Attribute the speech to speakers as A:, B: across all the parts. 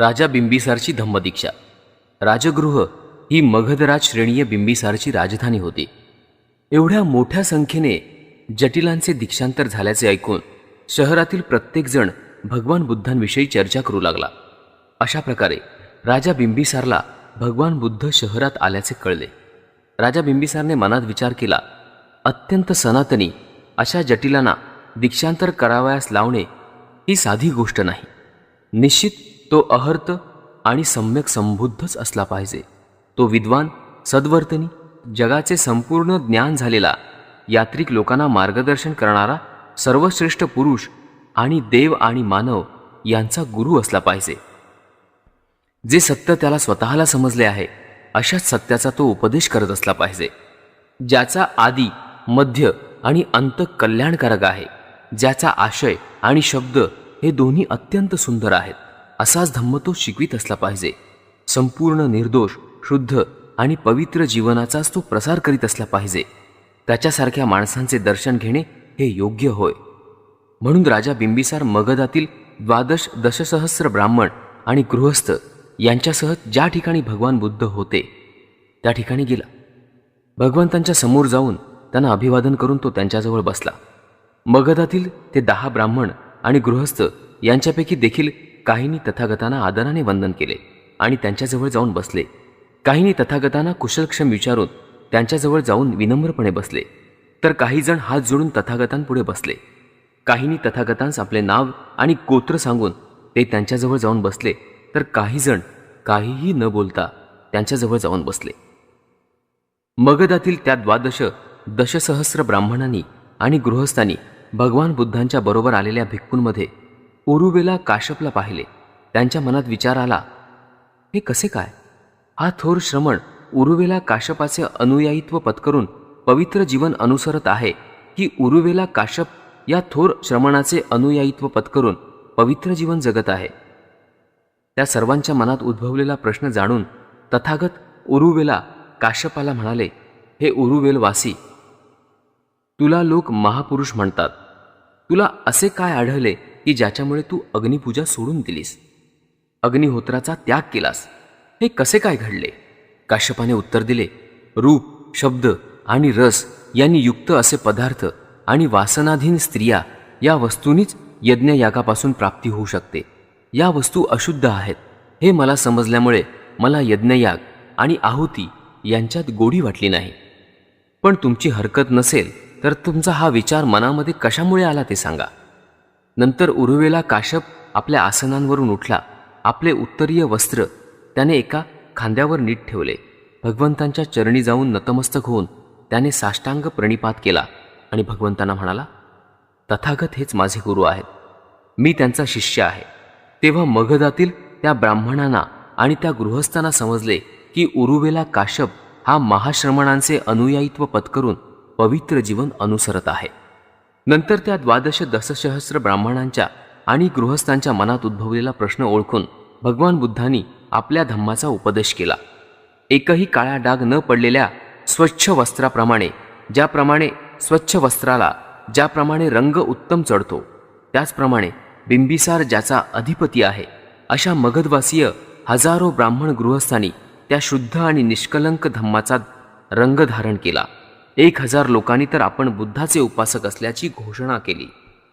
A: राजा बिंबिसारची धम्मदीक्षा. राजगृह ही मगधराज श्रेणीय बिंबिसारची राजधानी होती. एवढ्या मोठ्या संख्येने जटिलांचे दीक्षांतर झाल्याचे ऐकून शहरातील प्रत्येकजण भगवान बुद्धांविषयी चर्चा करू लागला. अशा प्रकारे राजा बिंबिसारला भगवान बुद्ध शहरात आल्याचे कळले. राजा बिंबिसारने मनात विचार केला अत्यंत सनातनी अशा जटिलांना दीक्षांतर करावयास लावणे ही साधी गोष्ट नाही. निश्चित तो अहर्त आणि सम्यक संबुद्धच असला पाहिजे. तो विद्वान सद्वर्तनी जगाचे संपूर्ण ज्ञान झालेला यात्रिक लोकांना मार्गदर्शन करणारा सर्वश्रेष्ठ पुरुष आणि देव आणि मानव यांचा गुरु असला पाहिजे. जे सत्य त्याला स्वतःला समजले आहे अशाच सत्याचा तो उपदेश करत असला पाहिजे. ज्याचा आदी मध्य आणि अंत कल्याणकारक आहे ज्याचा आशय आणि शब्द हे दोन्ही अत्यंत सुंदर आहेत. असाच धम्म तो शिकवित असला पाहिजे. संपूर्ण निर्दोष शुद्ध आणि पवित्र जीवनाचाच तो प्रसार करीत असला पाहिजे. त्याच्यासारख्या माणसांचे दर्शन घेणे हे योग्य होय. म्हणून राजा बिंबिसार मगधातील द्वादश दशसहस्र ब्राह्मण आणि गृहस्थ यांच्यासह ज्या ठिकाणी भगवान बुद्ध होते त्या ठिकाणी गेला. भगवंतांच्या समोर जाऊन त्यांना अभिवादन करून तो त्यांच्याजवळ बसला. मगधातील ते दहा ब्राह्मण आणि गृहस्थ यांच्यापैकी देखील काहींनी तथागतांना आदराने वंदन केले आणि त्यांच्याजवळ जाऊन बसले. काहींनी तथागतांना कुशलक्षम विचारून त्यांच्याजवळ जाऊन विनम्रपणे बसले. तर काही जण हात जोडून तथागतांपुढे बसले. काहींनी तथागतांस आपले नाव आणि गोत्र सांगून ते त्यांच्याजवळ जाऊन बसले. तर काही जण काहीही न बोलता त्यांच्याजवळ जाऊन बसले. मगधातील त्या द्वादश दशसहस्र ब्राह्मणांनी आणि गृहस्थांनी भगवान बुद्धांच्या बरोबर आलेल्या भिक्कूंमध्ये उरुवेला काश्यपला पाहिले. त्यांच्या मनात विचार आला हे कसे काय? हा थोर श्रमण उरुवेला काश्यपाचे अनुयायित्व पत्करून पवित्र जीवन अनुसरत आहे की उरुवेला काश्यप या थोर श्रमणाचे अनुयायित्व पत्करून पवित्र जीवन जगत आहे? त्या सर्वांच्या मनात उद्भवलेला प्रश्न जाणून तथागत उरुवेला काश्यपाला म्हणाले हे उरुवेलवासी तुला लोक महापुरुष म्हणतात. तुला असे काय आढळले की ज्याच्यामुळे तू अग्निपूजा सोडून दिलीस. अग्निहोत्राचा त्याग केलास. हे कसे काय घडले? काश्यपाने उत्तर दिले रूप शब्द आणि रस यांनी युक्त असे पदार्थ आणि वासनाधीन स्त्रिया या वस्तूंनीच यज्ञयागापासून प्राप्ती होऊ शकते. या वस्तू अशुद्ध आहेत. हे मला समजल्यामुळे मला यज्ञयाग आणि आहुती यांच्यात गोडी वाटली नाही. पण तुमची हरकत नसेल तर तुमचा हा विचार मनामध्ये कशामुळे आला ते सांगा. नंतर उर्वेला काश्यप आपल्या आसनांवरून उठला. आपले उत्तरीय वस्त्र त्याने एका खांद्यावर नीट ठेवले. भगवंतांच्या चरणी जाऊन नतमस्तक होऊन त्याने साष्टांग प्रणिपात केला आणि भगवंतांना म्हणाला तथागत हेच माझे गुरु आहेत. मी त्यांचा शिष्य आहे. तेव्हा मगधातील त्या ब्राह्मणांना आणि त्या गृहस्थांना समजले की उरुवेला काश्यप हा महाश्रमणांचे अनुयायित्व पत्करून पवित्र जीवन अनुसरत आहे. नंतर त्या द्वादश दशसहस्र ब्राह्मणांच्या आणि गृहस्थांच्या मनात उद्भवलेला प्रश्न ओळखून भगवान बुद्धांनी आपल्या धम्माचा उपदेश केला. एकही काळा डाग न पडलेल्या स्वच्छ वस्त्राप्रमाणे ज्याप्रमाणे स्वच्छ वस्त्राला ज्याप्रमाणे रंग उत्तम चढतो त्याचप्रमाणे बिंबिसार ज्याचा अधिपती आहे अशा मगधवासीय हजारो ब्राह्मण गृहस्थांनी त्या शुद्ध आणि निष्कलंक धम्माचा रंग धारण केला. एक हजार लोकांनी तर आपण बुद्धाचे उपासक असल्याची घोषणा केली.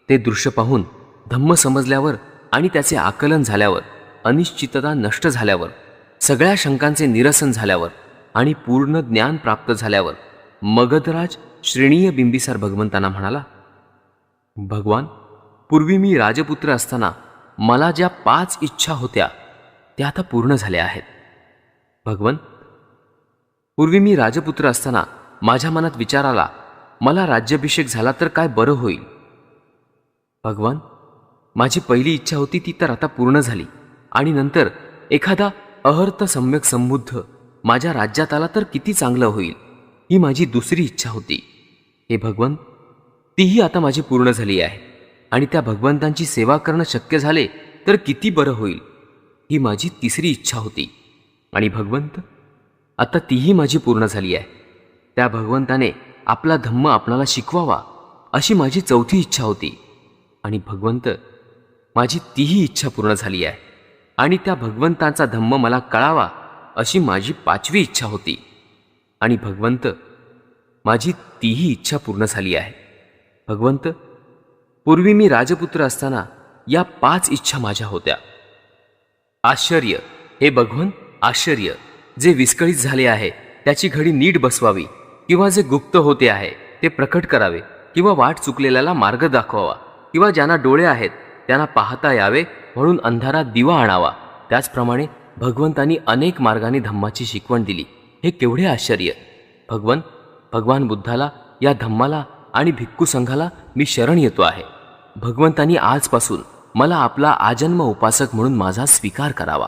A: ते दृश्य पाहून धम्म समजल्यावर आणि त्याचे आकलन झाल्यावर अनिश्चितता नष्ट झाल्यावर सगळ्या शंकांचे निरसन झाल्यावर आणि पूर्ण ज्ञान प्राप्त झाल्यावर मगधराज श्रेणीय बिंबिसार भगवंतांना म्हणाला भगवान पूर्वी मी राजपुत्र असताना मला ज्या पाच इच्छा होत्या त्या आता पूर्ण झाल्या आहेत. भगवन पूर्वी मी राजपुत्र असताना माझ्या मनात विचार आला मला राज्याभिषेक झाला तर काय बरं होईल? भगवान माझी पहिली इच्छा होती ती तर आता पूर्ण झाली. आणि नंतर एखादा अहर्त सम्यक संबुद्ध माझ्या राज्यात आला तर किती चांगलं होईल ही माझी दुसरी इच्छा होती. हे भगवंत तीही आता माझी पूर्ण झाली आहे. आणि त्या भगवंतांची सेवा करणं शक्य झाले तर किती बरं होईल ही माझी तिसरी इच्छा होती. आणि भगवंत आता तीही माझी पूर्ण झाली आहे. त्या भगवंताने आपला धम्म आपणाला शिकवावा अशी माझी चौथी इच्छा होती. आणि भगवंत माझी तीही इच्छा पूर्ण झाली आहे. आणि त्या भगवंतांचा धम्म मला कळावा अशी माझी पाचवी इच्छा होती. आणि भगवंत माझी तीही इच्छा पूर्ण झाली आहे. भगवंत पूर्वी मी राजपुत्र असताना या पाच इच्छा माझ्या होत्या. आश्चर्य हे भगवन आश्चर्य जे विस्कळीत झाले आहे त्याची घडी नीट बसवावी. किंवा जे गुप्त होते आहे ते प्रकट करावे किंवा वाट चुकलेल्याला मार्ग दाखवावा किंवा ज्यांना डोळे आहेत त्यांना पाहता यावे म्हणून अंधारात दिवा आणावा. त्याचप्रमाणे भगवंतांनी अनेक मार्गाने धम्माची शिकवण दिली. हे केवढे आश्चर्य! भगवन भगवान बुद्धाला या धम्माला आणि भिक्खू संघाला मी शरण येतो आहे. भगवंतांनी आजपासून मला आपला आजन्म उपासक म्हणून माझा स्वीकार करावा.